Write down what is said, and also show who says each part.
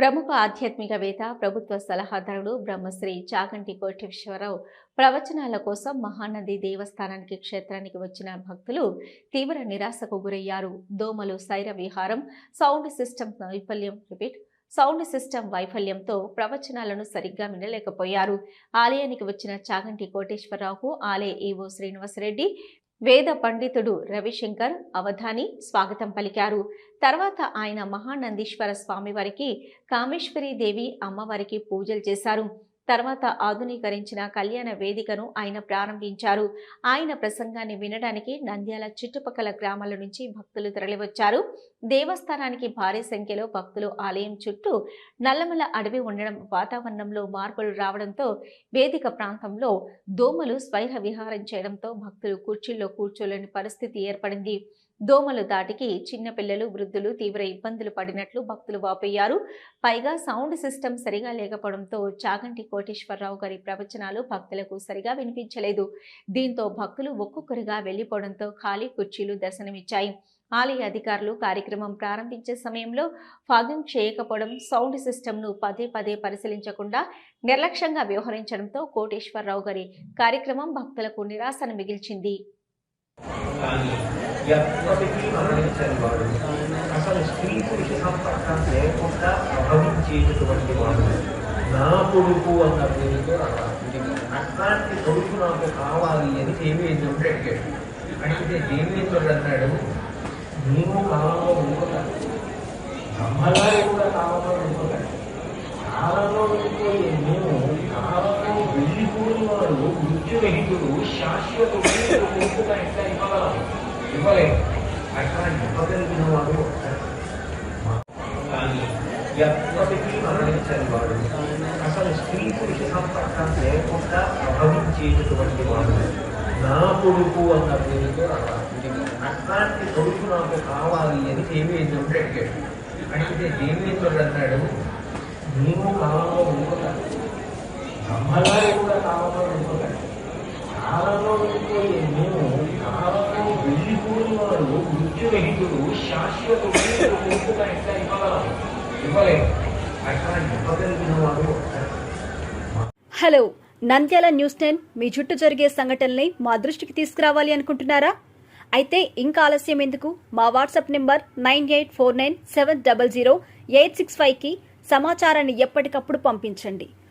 Speaker 1: ప్రముఖ ఆధ్యాత్మికవేత్త ప్రభుత్వ సలహాదారుడు బ్రహ్మశ్రీ చాగంటి కోటేశ్వరరావు ప్రవచనాల కోసం మహానది దేవస్థానానికి క్షేత్రానికి వచ్చిన భక్తులు తీవ్ర నిరాశకు గురయ్యారు. దోమలు సైర విహారం సౌండ్ సిస్టమ్ వైఫల్యం రిపీట్ సౌండ్ సిస్టమ్ వైఫల్యంతో ప్రవచనాలను సరిగ్గా వినలేకపోయారు. ఆలయానికి వచ్చిన చాగంటి కోటేశ్వరరావుకు ఆలయ ఈవో శ్రీనివాసరెడ్డి వేద పండితుడు రవిశంకర్ అవధాని స్వాగతం పలికారు. తర్వాత ఆయన మహానందీశ్వర స్వామివారికి కామేశ్వరి దేవి అమ్మవారికి పూజలు చేశారు. తర్వాత ఆధునీకరించిన కళ్యాణ వేదికను ఆయన ప్రారంభించారు. ఆయన ప్రసంగాన్ని వినడానికి నంద్యాల చుట్టుపక్కల గ్రామాల నుంచి భక్తులు తరలివచ్చారు. దేవస్థానానికి భారీ సంఖ్యలో భక్తులు ఆలయం చుట్టూ నల్లమల అడవి ఉండడం వాతావరణంలో మార్పులు రావడంతో వేదిక ప్రాంతంలో దోమలు స్వైర విహారం చేయడంతో భక్తులు కుర్చీల్లో కూర్చోలేని పరిస్థితి ఏర్పడింది. దోమలు దాటికి చిన్నపిల్లలు వృద్ధులు తీవ్ర ఇబ్బందులు పడినట్లు భక్తులు వాపోయారు. పైగా సౌండ్ సిస్టమ్ సరిగా లేకపోవడంతో చాగంటి కోటేశ్వరరావు గారి ప్రవచనాలు భక్తులకు సరిగా వినిపించలేదు. దీంతో భక్తులు ఒక్కొక్కరిగా వెళ్ళిపోవడంతో ఖాళీ కుర్చీలు దర్శనమిచ్చాయి. ఆలయ అధికారులు కార్యక్రమం ప్రారంభించే సమయంలో ఫాగింగ్ చేయకపోవడం సౌండ్ సిస్టమ్ను పదే పదే పరిశీలించకుండా నిర్లక్ష్యంగా వ్యవహరించడంతో కోటేశ్వరరావు గారి కార్యక్రమం భక్తులకు నిరాశను మిగిల్చింది.
Speaker 2: ఎప్పటికీ మరణించని వాడు అసలు స్త్రీ పురుష సంపర్కం లేకుండా అభవించేటటువంటి వాడు నా కొడుకు అన్న పేరుతో అట్లాంటి కొడుకు నాకు కావాలి అని దేవేంద్రుడు అడిగాడు అడిగితే దేవేంద్రుడు అన్నాడు నీవు కాలంలో ఉండుకోవాలి బ్రహ్మగారు కూడా కాలంలో ఉండుకోవాలి కాలంలో ఉండిపోయి నేను හිතුණු ශාශ්වත වූ මොකක්ද ඉස්සරහ ඉවරලා ඉවරේ අකරණ මොකදද කියනවා या वैसे भी हमारे चल रहा है। असल स्क्रीन को विशेष हम पढ़ता है उसका अभाविक चीज तो बन गया है ना पुरुको ಅಂತ ಹೇಳಿದ್ರೆ ಅರ್ಥಾಂತಿ ಸ್ವರೂಪನಾಗೆ ಕಾವಾಗಲಿ ಅಂತ ಸೇವೆ ಎಂದು ಹೇಳಿಕೆ ಅಂದರೆ ದೇವೇಂದ್ರ ಅನ್ನಾಡು ನೀವು ಕಾವ ರೂಪಕ ಬ್ರಹ್ಮಗಾರಿ ಕೂಡ ಕಾವ ರೂಪಕ కాలంలో ఉండిపోయే మేము కాలంలో వెళ్ళిపోయిన వాడు మృత్యురహితుడు శాశ్వతుడు ఎట్లా అట్లా ఇవ్వగలిగిన వాడు
Speaker 3: హలో నంద్యాల న్యూస్ టెన్ మీ చుట్టూ జరిగే సంఘటనల్ని మా దృష్టికి తీసుకురావాలి అనుకుంటున్నారా? అయితే ఇంకా ఆలస్యం ఎందుకు? మా WhatsApp number nine eight four nine seven double zero eight six ఫైవ్కి సమాచారాన్ని ఎప్పటికప్పుడు పంపించండి.